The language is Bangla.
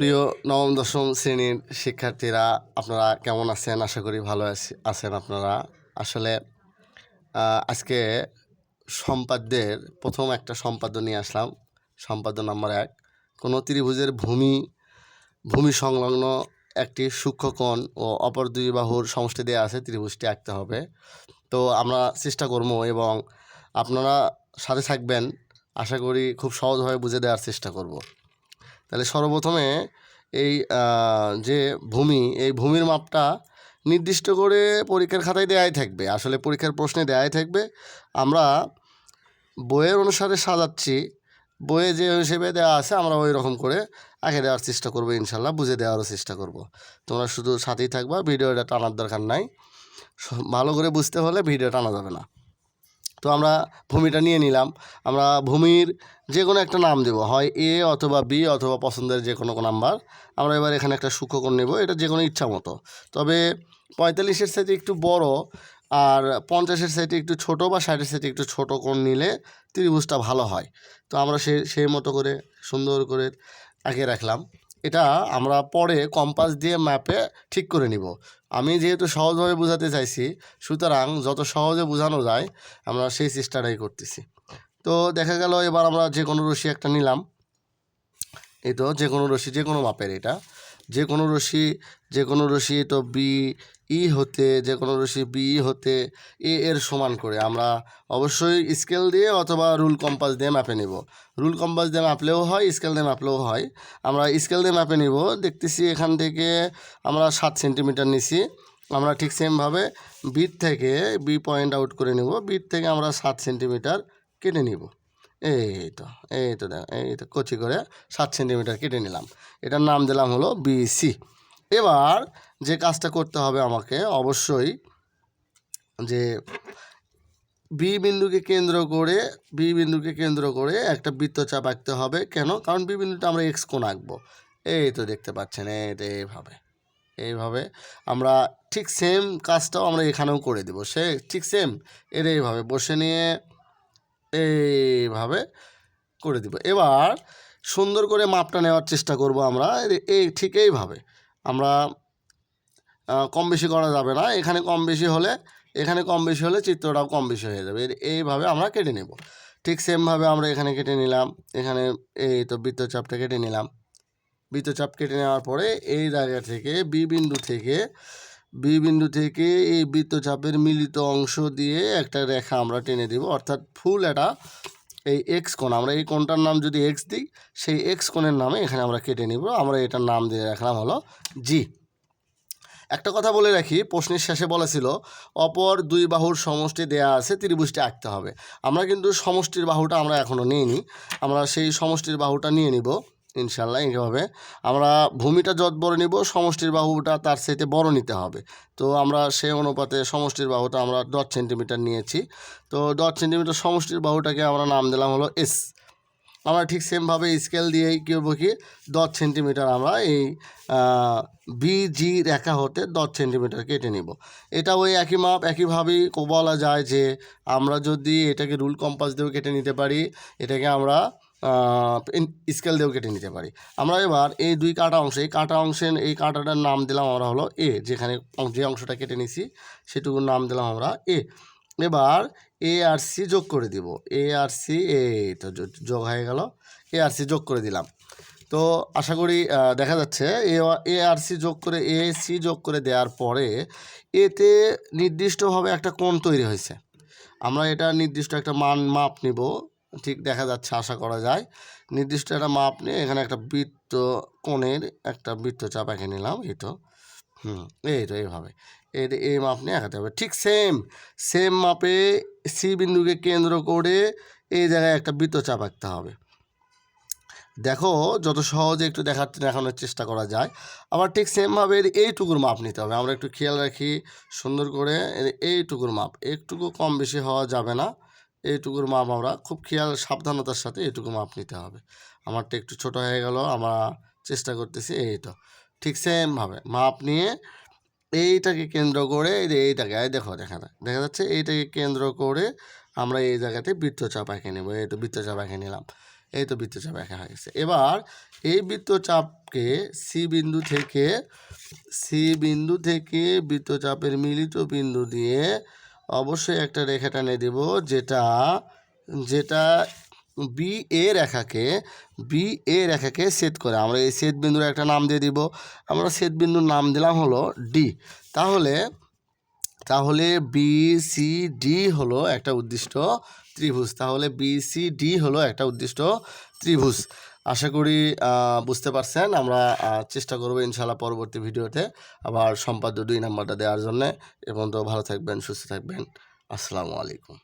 প্রিয় নবম, দশম শ্রেণির শিক্ষার্থীরা, আপনারা কেমন আছেন? আশা করি ভালো আছি- আছেন আপনারা। আসলে আজকে সম্পাদ্যের প্রথম একটা সম্পাদ্য নিয়ে আসলাম। সম্পাদ্য নাম্বার এক। কোনো ত্রিভুজের ভূমি ভূমি সংলগ্ন একটি সূক্ষ্মকোণ ও অপর দুই বাহুর সমষ্টি দেওয়া আছে, ত্রিভুজটি আঁকতে হবে। তো আমরা চেষ্টা করব এবং আপনারা সাথে থাকবেন। আশা করি খুব সহজভাবে বুঝে দেওয়ার চেষ্টা করব। তাহলে সর্বপ্রথমে এই যে ভূমি, এই ভূমির মাপটা নির্দিষ্ট করে পরীক্ষার খাতায় দেয়াই থাকবে। আসলে পরীক্ষার প্রশ্নে দেয়াই থাকবে। আমরা বইয়ের অনুসারে সাজাচ্ছি। বইয়ে যে হিসেবে দেওয়া আছে, আমরা ওই রকম করে আঁকে দেওয়ার চেষ্টা করব ইনশাল্লাহ, বুঝে দেওয়ারও চেষ্টা করব। তোমরা শুধু সাথেই থাকবা ভিডিওটা টানার দরকার নাই। ভালো করে বুঝতে হলে ভিডিও টানা যাবে না। তো আমরা ভূমিটা নিয়ে নিলাম। আমরা ভূমির যে কোনো একটা নাম দেবো, হয় এ অথবা বি অথবা পছন্দের যে কোনো নাম্বার। আমরা এবার এখানে একটা সূক্ষ্মকোণ নেব, এটা যে কোনো ইচ্ছা মতো। তবে পঁয়তাল্লিশের সাইতে একটু বড় আর পঞ্চাশের সাইতে একটু ছোট বা ষাটের সাইতে একটু ছোট কোণ নিলে ত্রিভুজটা ভালো হয়। তো আমরা সে সেই মতো করে সুন্দর করে আঁকে রাখলাম। এটা আমরা পরে কম্পাস দিয়ে ম্যাপে ঠিক করে নিব। আমি যেহেতু সহজভাবে বোঝাতে চাইছি, সুতরাং যত সহজে বোঝানো যায়, আমরা সেই চেষ্টাটাই করতেছি। তো দেখা গেল, এবার আমরা যে কোনো রশি একটা নিলাম। এই তো, যে কোনো রশি যে কোনো মাপের এটা। যে কোনো রশি যে কোনো রশি তো বি ই হতে যে কোনো রশি বি ই হতে এ এর সমান করে। আমরা অবশ্যই স্কেল দিয়ে অথবা রুল কম্পাস দিয়ে মাপে নিব। রুল কম্পাস দিয়ে মাপলেও হয় স্কেল দিয়ে মাপলেও হয়। আমরা স্কেল দিয়ে মাপে নিব। দেখতেছি এখান থেকে আমরা সাত সেন্টিমিটার নিছি। আমরা ঠিক সেমভাবে বিট থেকে বি পয়েন্ট আউট করে নেব। বিট থেকে আমরা সাত সেন্টিমিটার কেটে নিব। এই তো এই তো দেখ এই তো কচি করে সাত সেন্টিমিটার কেটে নিলাম। এটার নাম দিলাম হলো বিসি এবার যে কাজটা করতে হবে আমাকে অবশ্যই যে বি বিন্দুকে কেন্দ্র করে বি বিন্দুকে কেন্দ্র করে একটা বৃত্তচাপ আঁকতে হবে। কেন? কারণ বি বিন্দুটা আমরা এক্স কোণ আঁকবো। এই তো দেখতে পাচ্ছেন এটা এইভাবে এইভাবে আমরা ঠিক সেম কাজটাও আমরা এখানেও করে দেবো। সে ঠিক সেম এর এইভাবে বসে নিয়ে এইভাবে করে দিব। এবার সুন্দর করে মাপটা নেওয়ার চেষ্টা করব আমরা। এই- ঠিক এইভাবে। আমরা কম বেশি করা যাবে না। এখানে কম বেশি হলে, এখানে কম বেশি হলে চিত্রটাও কম বেশি হয়ে যাবে। এইভাবে আমরা কেটে নেব। ঠিক সেমভাবে আমরা এখানে কেটে নিলাম। এখানে এই তো বৃত্তচাপটা কেটে নিলাম। বৃত্তচাপ কেটে নেওয়ার পরে এই জায়গা থেকে, বি বিন্দু থেকে বি বিন্দু থেকে এই বৃত্তচাপের মিলিত অংশ দিয়ে একটা রেখা আমরা টেনে দিব। অর্থাৎ ফুল এটা এই এক্স কোণ। আমরা এই কোণটার নাম যদি এক্স দিই, সেই এক্স কোণের নামে এখানে আমরা কেটে নিব। আমরা এটার নাম দিয়ে রাখলাম হলো জি একটা কথা বলে রাখি, প্রশ্নের শেষে বলেছিল অপর দুই বাহুর সমষ্টি দেয়া আছে, ত্রিভুজটি আঁকতে হবে। আমরা কিন্তু সমষ্টির বাহুটা আমরা এখনও নিইনি। আমরা সেই সমষ্টির বাহুটা নিয়ে নিব। ইনশাল্লাহ এইভাবে আমরা ভূমিটা যত বড় নিব, সমষ্টির বাহুটা তার সাথে বড় নিতে হবে। তো আমরা সেই অনুপাতে সমষ্টির বাহুটা আমরা দশ সেন্টিমিটার নিয়েছি। তো দশ সেন্টিমিটার সমষ্টির বাহুটাকে আমরা নাম দিলাম হলো এস আমরা ঠিক সেমভাবে স্কেল দিয়েই কী করব কি, দশ সেন্টিমিটার আমরা এই বিজি রেখা হতে দশ সেন্টিমিটার কেটে নিব। এটা ওই একই মাপ, একইভাবেই বলা যায় যে আমরা যদি এটাকে রুল কম্পাস দিয়েও কেটে নিতে পারি, এটাকে আমরা স্কেল দিয়েও কেটে নিতে পারি। আমরা এবার এই দুই কাটা অংশ, এই কাটা অংশের, এই কাটাটার নাম দিলাম আমরা হলো এ যেখানে যে অংশটা কেটে নিছি, সেটুকুর নাম দিলাম আমরা এ এবার এ আর সি যোগ করে দিব। এ আর সি এ তো যোগ হয়ে গেল। এ আর সি যোগ করে দিলাম। তো আশা করি দেখা যাচ্ছে এ এ আর সি যোগ করে এ সি যোগ করে দেওয়ার পরে এতে নির্দিষ্টভাবে একটা কোণ তৈরি হয়েছে। আমরা এটা নির্দিষ্ট একটা মান মাপ নিব। ঠিক দেখা যাচ্ছে, আশা করা যায়। নির্দিষ্ট একটা মাপ নিয়ে এখানে একটা বৃত্ত কোণের একটা বৃত্তচাপ এঁকে নিলাম, এই তো। হুম, এই তো এইভাবে। এই এই মাপ নিয়ে আঁকাতে হবে। ঠিক সেম সেম মাপে সি বিন্দুকে কেন্দ্র করে এই জায়গায় একটা বৃত্তচাপ আঁকতে হবে। দেখো, যত সহজে একটু দেখার দেখানোর চেষ্টা করা যায়। আবার ঠিক সেমভাবে এইটুকুর মাপ নিতে হবে। আমরা একটু খেয়াল রাখি, সুন্দর করে এইটুকুর মাপ। একটুকু কম বেশি হওয়া যাবে না। এইটুকুর মাপ আমরা, খুব খেয়াল সাবধানতার সাথে এইটুকু মাপ নিতে হবে। আমারটা একটু ছোট হয়ে গেল, আমরা চেষ্টা করতেছি এই তো ঠিক সেমভাবে মাপ নিয়ে এইটাকে কেন্দ্র করে এই যে এইটাকে, এই দেখো দেখা যায় দেখা যাচ্ছে এইটাকে কেন্দ্র করে আমরা এই জায়গাতে বৃত্তচাপ এঁকে নেব। এই তো বৃত্তচাপ এঁকে নিলাম, এই তো বৃত্তচাপ একা হয়ে গেছে। এবার এই বৃত্তচাপকে সি বিন্দু থেকে, সি বিন্দু থেকে বৃত্তচাপের মিলিত বিন্দু দিয়ে অবশ্যই একটা রেখা টেনে দেব, যেটা যেটা বি এ রেখাকে বি এ রেখাকে সেট করে, আমরা এই সেট বিন্দুর একটা নাম দিয়ে দিব। আমরা সেট বিন্দুর নাম দিলাম হলো ডি তাহলে তাহলে বি সি ডি হলো একটা উদ্দিষ্ট ত্রিভুজ। তাহলে বি সি ডি হলো একটা উদ্দিষ্ট ত্রিভুজ। আশা করি বুঝতে পারছেন। আমরা চেষ্টা করব ইনশাল্লাহ পরবর্তী ভিডিওতে আবার সম্পাদ্য দুই নাম্বারটা দেওয়ার জন্যে। এবং তো ভালো থাকবেন, সুস্থ থাকবেন। আসসালামু আলাইকুম।